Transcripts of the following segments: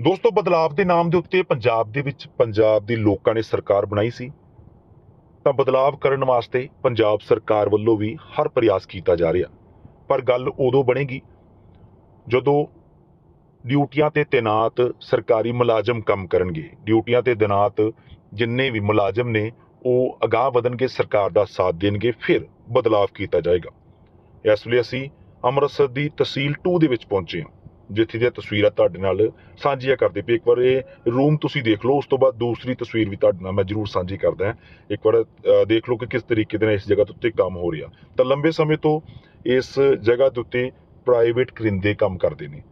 ਦੋਸਤੋ, ਬਦਲਾਵ ਦੇ ਨਾਮ ਦੇ ਉੱਤੇ ਪੰਜਾਬ ਦੇ ਵਿੱਚ ਪੰਜਾਬ ਦੇ ਲੋਕਾਂ ਨੇ ਸਰਕਾਰ ਬਣਾਈ ਸੀ, ਤਾਂ ਬਦਲਾਵ ਕਰਨ ਵਾਸਤੇ ਪੰਜਾਬ ਸਰਕਾਰ ਵੱਲੋਂ ਵੀ ਹਰ ਪ੍ਰਯਾਸ ਕੀਤਾ ਜਾ ਰਿਹਾ। ਪਰ ਗੱਲ ਉਦੋਂ ਬਣੇਗੀ ਜਦੋਂ ਡਿਊਟੀਆਂ ਤੇ ਤੈਨਾਤ ਸਰਕਾਰੀ ਮੁਲਾਜ਼ਮ ਕੰਮ ਕਰਨਗੇ। ਡਿਊਟੀਆਂ ਤੇ ਤੈਨਾਤ ਜਿੰਨੇ ਵੀ ਮੁਲਾਜ਼ਮ ਨੇ, ਉਹ ਅਗਾਹ ਵਧਣਗੇ, ਸਰਕਾਰ ਦਾ ਸਾਥ ਦੇਣਗੇ, ਫਿਰ ਬਦਲਾਵ ਕੀਤਾ ਜਾਏਗਾ। ਇਸ ਲਈ ਅਸੀਂ ਅੰਮ੍ਰਿਤਸਰ ਦੀ ਤਹਿਸੀਲ 2 ਦੇ ਵਿੱਚ ਪਹੁੰਚੇ ਹਾਂ। ਜਿੱਥੇ ਦੀਆਂ ਤਸਵੀਰਾਂ ਤੁਹਾਡੇ ਨਾਲ ਸਾਂਝੀਆਂ ਕਰਦੇ ਪਏ। ਇੱਕ ਵਾਰ ਇਹ ਰੂਮ ਤੁਸੀਂ ਦੇਖ ਲਓ, ਉਸ ਤੋਂ ਬਾਅਦ ਦੂਸਰੀ ਤਸਵੀਰ ਵੀ ਤੁਹਾਡੇ ਨਾਲ ਮੈਂ ਜ਼ਰੂਰ ਸਾਂਝੀ ਕਰਦਾ ਹਾਂ। ਇੱਕ ਵਾਰ ਦੇਖ ਲਓ ਕਿ ਕਿਸ ਤਰੀਕੇ ਦੇ ਨਾਲ ਇਸ ਜਗ੍ਹਾ ਦੇ ਉੱਤੇ ਕੰਮ ਹੋ ਰਿਹਾ। ਤਾਂ ਲੰਬੇ ਸਮੇਂ ਤੋਂ ਇਸ ਜਗ੍ਹਾ ਦੇ ਉੱਤੇ ਪ੍ਰਾਈਵੇਟ ਕਰਿੰਦੇ ਕੰਮ ਕਰਦੇ ਨੇ।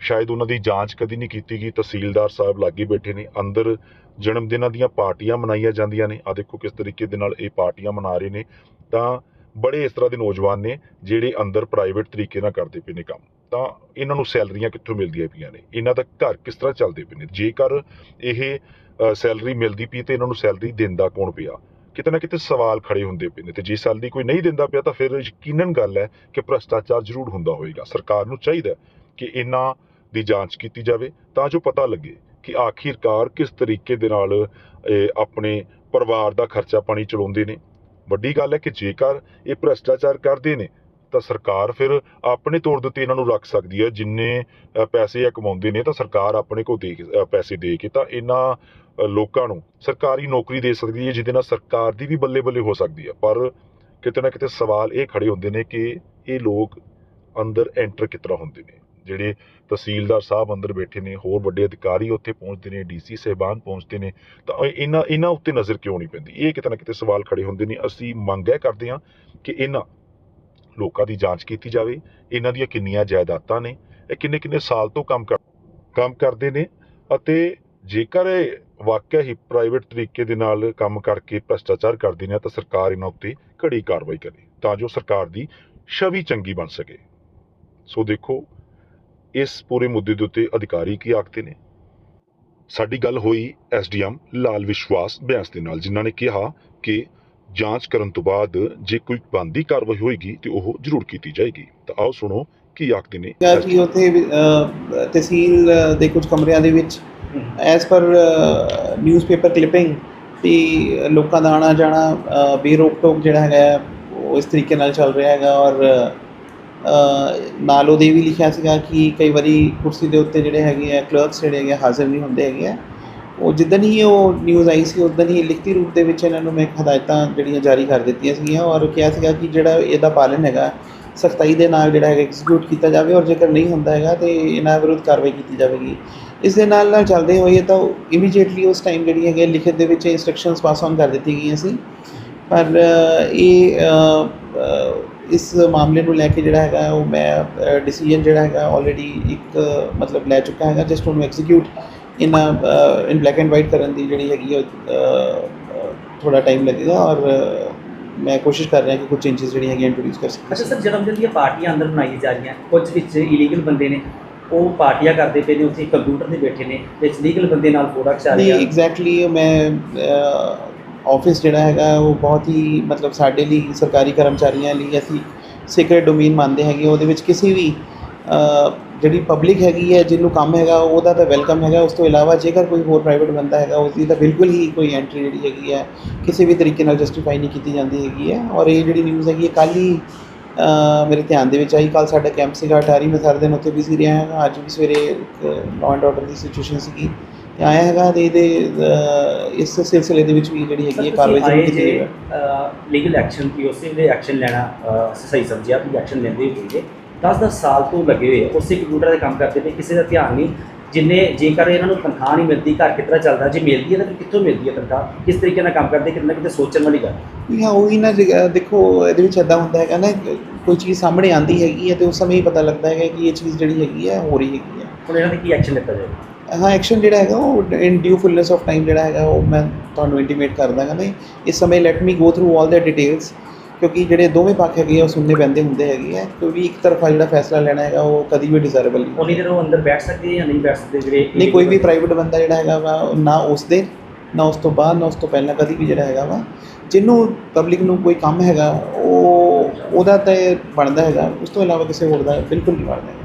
ਸ਼ਾਇਦ ਉਹਨਾਂ ਦੀ ਜਾਂਚ ਕਦੀ ਨਹੀਂ ਕੀਤੀ ਗਈ, ਤਹਿਸੀਲਦਾਰ ਸਾਹਿਬ ਲਾਗੇ ਬੈਠੇ ਨੇ। ਅੰਦਰ ਜਨਮ ਦਿਨਾਂ ਦੀਆਂ ਪਾਰਟੀਆਂ ਮਨਾਈਆਂ ਜਾਂਦੀਆਂ ਨੇ। ਆ ਦੇਖੋ ਕਿਸ ਤਰੀਕੇ ਦੇ ਨਾਲ ਇਹ ਪਾਰਟੀਆਂ ਮਨਾ ਰਹੇ ਨੇ। ਤਾਂ ਬੜੇ ਇਸ ਤਰ੍ਹਾਂ ਦੇ ਨੌਜਵਾਨ ਨੇ, ਜਿਹੜੇ ਅੰਦਰ ਪ੍ਰਾਈਵੇਟ ਤਰੀਕੇ ਨਾਲ ਕਰਦੇ ਪਏ ਨੇ ਕੰਮ। ਤਾਂ ਇਹਨਾਂ ਨੂੰ ਸੈਲਰੀਆਂ ਕਿੱਥੋਂ ਮਿਲਦੀਆਂ ਪਈਆਂ ਨੇ? ਇਹਨਾਂ ਦਾ ਘਰ ਕਿਸ ਤਰ੍ਹਾਂ ਚੱਲਦੇ ਪਏ ਨੇ? ਜੇਕਰ ਇਹ ਸੈਲਰੀ ਮਿਲਦੀ ਪਈ ਤੇ ਇਹਨਾਂ ਨੂੰ ਸੈਲਰੀ ਦਿੰਦਾ ਕੌਣ ਪਿਆ? ਕਿਤੇ ਨਾ ਕਿਤੇ ਸਵਾਲ ਖੜੇ ਹੁੰਦੇ ਪਏ ਨੇ ਤੇ ਜੇ ਸੈਲਰੀ ਕੋਈ ਨਹੀਂ ਦਿੰਦਾ ਪਿਆ ਤਾਂ ਫਿਰ ਯਕੀਨਨ ਗੱਲ ਹੈ ਕਿ ਭ੍ਰਸ਼ਟਾਚਾਰ ਜ਼ਰੂਰ ਹੁੰਦਾ ਹੋਵੇਗਾ ਸਰਕਾਰ ਨੂੰ ਚਾਹੀਦਾ ਕਿ ਇਹਨਾਂ ਦੀ ਜਾਂਚ ਕੀਤੀ ਜਾਵੇ ਤਾਂ ਜੋ ਪਤਾ ਲੱਗੇ ਕਿ ਆਖਿਰਕਾਰ ਕਿਸ ਤਰੀਕੇ ਦੇ ਨਾਲ ਆਪਣੇ ਪਰਿਵਾਰ ਦਾ ਖਰਚਾ ਪਾਣੀ ਚਲਾਉਂਦੇ ਨੇ। ਵੱਡੀ ਗੱਲ ਹੈ ਕਿ ਜੇਕਰ ਇਹ ਭ੍ਰਸ਼ਟਾਚਾਰ ਕਰਦੇ ਨੇ ਤਾਂ ਸਰਕਾਰ ਫਿਰ ਆਪਣੇ ਤੌਰ ਦੇ ਉੱਤੇ ਇਹਨਾਂ ਨੂੰ ਰੱਖ ਸਕਦੀ ਹੈ। ਜਿੰਨੇ ਪੈਸੇ ਇਹ ਕਮਾਉਂਦੇ ਨੇ, ਤਾਂ ਸਰਕਾਰ ਆਪਣੇ ਕੋਲ ਦੇ ਕੇ- ਪੈਸੇ ਦੇ ਕੇ ਤਾਂ ਇਹਨਾਂ ਲੋਕਾਂ ਨੂੰ ਸਰਕਾਰੀ ਨੌਕਰੀ ਦੇ ਸਕਦੀ ਹੈ, ਜਿਹਦੇ ਨਾਲ ਸਰਕਾਰ ਦੀ ਵੀ ਬੱਲੇ ਬੱਲੇ ਹੋ ਸਕਦੀ ਹੈ। ਪਰ ਕਿਤੇ ਨਾ ਕਿਤੇ ਸਵਾਲ ਇਹ ਖੜੇ ਹੁੰਦੇ ਨੇ ਕਿ ਇਹ ਲੋਕ ਅੰਦਰ ਐਂਟਰ ਕਿਸ ਤਰ੍ਹਾਂ ਹੁੰਦੇ ਨੇ? ਜਿਹੜੇ ਤਹਿਸੀਲਦਾਰ ਸਾਹਿਬ ਅੰਦਰ ਬੈਠੇ ਨੇ, ਹੋਰ ਵੱਡੇ ਅਧਿਕਾਰੀ ਉੱਥੇ ਪਹੁੰਚਦੇ ਨੇ ਡੀਸੀ ਸਹਿਬਾਨ ਪਹੁੰਚਦੇ ਨੇ, ਤਾਂ ਇਹਨਾਂ ਇਹਨਾਂ ਉੱਤੇ ਨਜ਼ਰ ਕਿਉਂ ਨਹੀਂ ਪੈਂਦੀ? ਇਹ ਕਿਤੇ ਨਾ ਕਿਤੇ ਸਵਾਲ ਖੜੇ ਹੁੰਦੇ ਨੇ। ਅਸੀਂ ਮੰਗ ਇਹ ਕਰਦੇ ਹਾਂ ਕਿ ਇਹਨਾਂ ਲੋਕਾਂ ਦੀ ਜਾਂਚ ਕੀਤੀ ਜਾਵੇ, ਇਹਨਾਂ ਦੀਆਂ ਕਿੰਨੀਆਂ ਜਾਇਦਾਦਾਂ ਨੇ, ਇਹ ਕਿੰਨੇ ਕਿੰਨੇ ਸਾਲ ਤੋਂ ਕੰਮ ਕਰ, ਕੰਮ ਕਰਦੇ ਨੇ ਅਤੇ ਜੇਕਰ ਇਹ ਵਾਕਿਆ ਹੀ ਪ੍ਰਾਈਵੇਟ ਤਰੀਕੇ ਦੇ ਨਾਲ ਕੰਮ ਕਰਕੇ ਭ੍ਰਸ਼ਟਾਚਾਰ ਕਰਦੇ ਨੇ ਤਾਂ ਸਰਕਾਰ ਇਹਨਾਂ ਉੱਤੇ ਕੜੀ ਕਾਰਵਾਈ ਕਰੇ ਤਾਂ ਜੋ ਸਰਕਾਰ ਦੀ ਛਵੀ ਚੰਗੀ ਬਣ ਸਕੇ। ਸੋ ਦੇਖੋ, ਇਸ ਪੂਰੇ ਮੁੱਦੇ ਦੇ ਉੱਤੇ ਅਧਿਕਾਰੀ ਕੀ ਆਖਦੇ ਨੇ? ਸਾਡੀ ਗੱਲ ਹੋਈ ਐਸਡੀਐਮ ਲਾਲ ਵਿਸ਼ਵਾਸ ਬਿਆਸ ਦੇ ਨਾਲ, ਜਿਨ੍ਹਾਂ ਨੇ ਕਿਹਾ ਕਿ ਜਾਂਚ ਕਰਨ ਤੋਂ ਬਾਅਦ ਜੇ ਕੋਈ ਬੰਦੀ ਕਾਰਵਾਈ ਹੋਏਗੀ ਤੇ ਉਹ ਜ਼ਰੂਰ ਕੀਤੀ ਜਾਏਗੀ। ਤਾਂ ਆਓ ਸੁਣੋ ਕੀ ਆਖਦੇ ਨੇ। ਕਿ ਉੱਥੇ ਤਹਿਸੀਲ ਦੇ ਕੁਝ ਕਮਰਿਆਂ ਦੇ ਵਿੱਚ ਐਸ ਪਰ ਨਿਊਜ਼ਪੇਪਰ ਕਲਿੱਪਿੰਗ ਕਿ ਲੋਕਾਂ ਦਾ ਆਣਾ ਜਾਣਾ ਬੇਰੋਕ ਟੋਕ ਜਿਹੜਾ ਹੈਗਾ ਉਹ ਇਸ ਤਰੀਕੇ ਨਾਲ ਚੱਲ ਰਿਹਾ ਹੈਗਾ ਔਰ ਨਾਲ ਉਹਦੇ ਵੀ ਲਿਖਿਆ ਸੀਗਾ ਕਿ ਕਈ ਵਾਰੀ ਕੁਰਸੀ ਦੇ ਉੱਤੇ ਜਿਹੜੇ ਹੈਗੇ ਆ ਕਲਰਕਸ ਜਿਹੜੇ ਹੈਗੇ ਆ, ਹਾਜ਼ਰ ਨਹੀਂ ਹੁੰਦੇ ਹੈਗੇ ਆ। ਉਹ ਜਿੱਦਣ ਹੀ ਉਹ ਨਿਊਜ਼ ਆਈ ਸੀ, ਉਦੋਂ ਹੀ ਲਿਖਤੀ ਰੂਪ ਦੇ ਵਿੱਚ ਇਹਨਾਂ ਨੂੰ ਮੈਂ ਹਦਾਇਤਾਂ ਜਿਹੜੀਆਂ ਜਾਰੀ ਕਰ ਦਿੱਤੀਆਂ ਸੀਗੀਆਂ ਔਰ ਕਿਹਾ ਸੀਗਾ ਕਿ ਜਿਹੜਾ ਇਹਦਾ ਪਾਲਣ ਹੈਗਾ, ਸਖਤਾਈ ਦੇ ਨਾਲ ਜਿਹੜਾ ਹੈਗਾ ਐਗਜ਼ੀਕਿਊਟ ਕੀਤਾ ਜਾਵੇ ਔਰ ਜੇਕਰ ਨਹੀਂ ਹੁੰਦਾ ਹੈਗਾ ਤੇ ਇਹਨਾਂ ਵਿਰੁੱਧ ਕਾਰਵਾਈ ਕੀਤੀ ਜਾਵੇਗੀ। ਇਸ ਦੇ ਨਾਲ ਨਾਲ ਚੱਲਦੇ ਹੋਏ ਤਾਂ ਇਮੀਡੀਏਟਲੀ ਉਸ ਟਾਈਮ ਜਿਹੜੀ ਹੈਗੀ ਲਿਖਤ ਦੇ ਵਿੱਚ ਇੰਸਟਰਕਸ਼ਨਸ ਪਾਸ ਔਨ ਕਰ ਦਿੱਤੀ ਗਈਆਂ ਸੀ। ਪਰ ਇਹ ਇਸ ਮਾਮਲੇ ਨੂੰ ਲੈ ਕੇ ਜਿਹੜਾ ਹੈਗਾ, ਉਹ ਮੈਂ ਡਿਸੀਜਨ ਜਿਹੜਾ ਹੈਗਾ ਆਲਰੇਡੀ ਇੱਕ, ਮਤਲਬ ਲੈ ਚੁੱਕਾ ਹੈਗਾ ਜਸਟ ਉਹਨੂੰ execute in in black and white ਕਰਨ ਦੀ ਜਿਹੜੀ ਹੈਗੀ ਹੈ ਥੋੜਾ ਟਾਈਮ ਲੱਗੇਗਾ ਔਰ ਮੈਂ ਕੋਸ਼ਿਸ਼ ਕਰ ਰਿਹਾ ਕਿ ਕੁਝ ਚੇਂਜਸ ਜਿਹੜੀਆਂ ਹੈਗੀਆਂ ਇੰਟਰੋਡਿਊਸ ਕਰ ਅੱਛਾ ਸਕਾਂ ਸਰ ਜਨਮ ਦਿਨ ਦੀਆਂ ਪਾਰਟੀਆਂ ਅੰਦਰ ਬਣਾਈ ਜਾ ਰਹੀਆਂ ਕੁਝ ਵਿੱਚ ਇਲੀਗਲ ਬੰਦੇ ਨੇ ਉਹ ਪਾਰਟੀਆਂ ਕਰਦੇ ਪਏ ਨੇ ਉੱਥੇ ਕੰਪਿਊਟਰ ਤੇ ਬੈਠੇ ਨੇ ਵਿੱਚ ਲੀਗਲ ਬੰਦੇ ਨਾਲ ਫੋਟੋ ਖਿਚਾ ਰਹੇ। ਨਹੀਂ ਐਗਜ਼ੈਕਟਲੀ ਮੈਂ ਆਫਿਸ ਜਿਹੜਾ ਹੈਗਾ ਉਹ ਬਹੁਤ ਹੀ ਮਤਲਬ ਸਾਡੇ ਲਈ ਸਰਕਾਰੀ ਕਰਮਚਾਰੀਆਂ ਲਈ ਅਸੀਂ ਸੀਕ੍ਰੇਟ ਡੋਮੇਨ ਮੰਨਦੇ ਹੈਗੇ ਉਹਦੇ ਵਿੱਚ ਕਿਸੇ ਵੀ ਜਿਹੜੀ ਪਬਲਿਕ ਹੈਗੀ ਹੈ ਜਿਹਨੂੰ ਕੰਮ ਹੈਗਾ ਉਹਦਾ ਤਾਂ ਵੈਲਕਮ ਹੈਗਾ। ਉਸ ਤੋਂ ਇਲਾਵਾ ਜੇਕਰ ਕੋਈ ਹੋਰ ਪ੍ਰਾਈਵੇਟ ਬੰਦਾ ਹੈਗਾ ਉਸ ਦੀ ਤਾਂ ਬਿਲਕੁਲ ਹੀ ਕੋਈ ਐਂਟਰੀ ਜਿਹੜੀ ਹੈਗੀ ਹੈ ਕਿਸੇ ਵੀ ਤਰੀਕੇ ਨਾਲ ਜਸਟੀਫਾਈ ਨਹੀਂ ਕੀਤੀ ਜਾਂਦੀ ਹੈਗੀ ਹੈ। ਔਰ ਇਹ ਜਿਹੜੀ ਨਿਊਜ਼ ਹੈਗੀ ਹੈ ਕੱਲ੍ਹ ਹੀ ਮੇਰੇ ਧਿਆਨ ਦੇ ਵਿੱਚ ਆਈ। ਕੱਲ ਸਾਡਾ ਕੈਂਪ ਸੀਗਾ ਅਟਾਰੀ ਮੈਂ ਸਾਰਾ ਦਿਨ ਉੱਥੇ ਬਿਜ਼ੀ ਰਿਹਾ ਹੈਗਾ। ਅੱਜ ਵੀ ਸਵੇਰੇ ਲਾਅ ਐਂਡ ਆਰਡਰ ਦੀ ਸਿਚੁਏਸ਼ਨ ਸੀਗੀ। ਤੇ ਆਇਆ ਹੈਗਾ ਤੇ ਇਹਦੇ ਇਸ ਸਿਲਸਿਲੇ ਦੇ ਵਿੱਚ ਵੀ ਜਿਹੜੀ ਹੈਗੀ ਹੈ ਕਾਰਵਾਈ ਜ਼ਰੂਰ ਕੀਤੀ ਜਾਏਗੀ। ਲੀਗਲ ਐਕਸ਼ਨ ਕੀ ਉਸੇ ਵੇਲੇ ਐਕਸ਼ਨ ਲੈਣਾ ਸਹੀ ਸਮਝਿਆ ਵੀ ਐਕਸ਼ਨ ਲੈਂਦੇ ਹੀ ਹੋਈਏ 10-10 ਸਾਲ ਤੋਂ ਲੱਗੇ ਹੋਏ ਆ ਉਸੇ ਕੰਪਿਊਟਰ ਦੇ ਕੰਮ ਕਰਦੇ ਨੇ ਕਿਸੇ ਦਾ ਧਿਆਨ ਨਹੀਂ ਜਿੰਨੇ ਜੇਕਰ ਇਹਨਾਂ ਨੂੰ ਤਨਖਾਹ ਨਹੀਂ ਮਿਲਦੀ ਘਰ ਕਿਤਨਾ ਚੱਲਦਾ ਜੇ ਮਿਲਦੀ ਹੈ ਤਾਂ ਕਿੱਥੋਂ ਮਿਲਦੀ ਹੈ ਤਨਖਾਹ? ਕਿਸ ਤਰੀਕੇ ਨਾਲ ਕੰਮ ਕਰਦੇ ਕਿਤੇ ਨਾ ਕਿਤੇ ਸੋਚਣ ਵਾਲੀ ਗੱਲ। ਨਹੀਂ ਹਾਂ ਉਹੀ ਨਾ ਜੇ- ਦੇਖੋ ਇਹਦੇ ਵਿੱਚ ਇਦਾਂ ਹੁੰਦਾ ਹੈਗਾ ਨਾ ਕੋਈ ਚੀਜ਼ ਸਾਹਮਣੇ ਆਂਦੀ ਹੈਗੀ ਹੈ ਤੇ ਉਸ ਸਮੇਂ ਹੀ ਪਤਾ ਲੱਗਦਾ ਹੈਗਾ ਕਿ ਇਹ ਚੀਜ਼ ਜਿਹੜੀ ਹੈਗੀ ਹੈ ਹੋ ਰਹੀ ਹੈਗੀ ਹੈ। ਹੁਣ ਇਹਨਾਂ ਤੇ ਕੀ ਐਕਸ਼ਨ ਲਿੱਤਾ ਜਾਵੇ? ਹਾਂ ਐਕਸ਼ਨ ਜਿਹੜਾ ਹੈਗਾ ਉਹ in due fullness of time ਜਿਹੜਾ ਹੈਗਾ ਉਹ ਮੈਂ ਤੁਹਾਨੂੰ ਇੰਟੀਮੇਟ ਕਰ ਦਾਂਗਾ ਨਾ ਇਸ ਸਮੇਂ let me go through all the details ਕਿਉਂਕਿ ਜਿਹੜੇ ਦੋਵੇਂ ਪੱਖ ਹੈਗੇ ਆ ਉਹ ਸੁਣਨੇ ਪੈਂਦੇ ਹੁੰਦੇ ਹੈਗੇ ਆ ਕਿਉਂਕਿ ਇੱਕ ਤਰਫਾ ਜਿਹੜਾ ਫੈਸਲਾ ਲੈਣਾ ਹੈਗਾ ਉਹ ਕਦੀ ਵੀ ਡਿਜ਼ਾਇਰਬਲ ਨਹੀਂ ਉਨੀ ਦੇਰ ਉਹ ਅੰਦਰ ਬੈਠ ਸਕਦੇ ਜਾਂ ਨਹੀਂ ਬੈਠ ਸਕਦੇ ਜਿਹੜੇ ਨਹੀਂ ਕੋਈ ਵੀ ਪ੍ਰਾਈਵੇਟ ਬੰਦਾ ਜਿਹੜਾ ਹੈਗਾ ਵਾ ਨਾ ਉਸ ਦੇ ਨਾ ਉਸ ਤੋਂ ਬਾਅਦ ਨਾ ਉਸ ਤੋਂ ਪਹਿਲਾਂ ਕਦੀ ਵੀ ਜਿਹੜਾ ਹੈਗਾ ਵਾ ਜਿਹਨੂੰ ਪਬਲਿਕ ਨੂੰ ਕੋਈ ਕੰਮ ਹੈਗਾ ਉਹ ਉਹਦਾ ਤਾਂ ਬਣਦਾ ਹੈਗਾ ਉਸ ਤੋਂ ਇਲਾਵਾ ਕਿਸੇ ਹੋਰ ਦਾ ਬਿਲਕੁਲ ਨਹੀਂ ਬਣਦਾ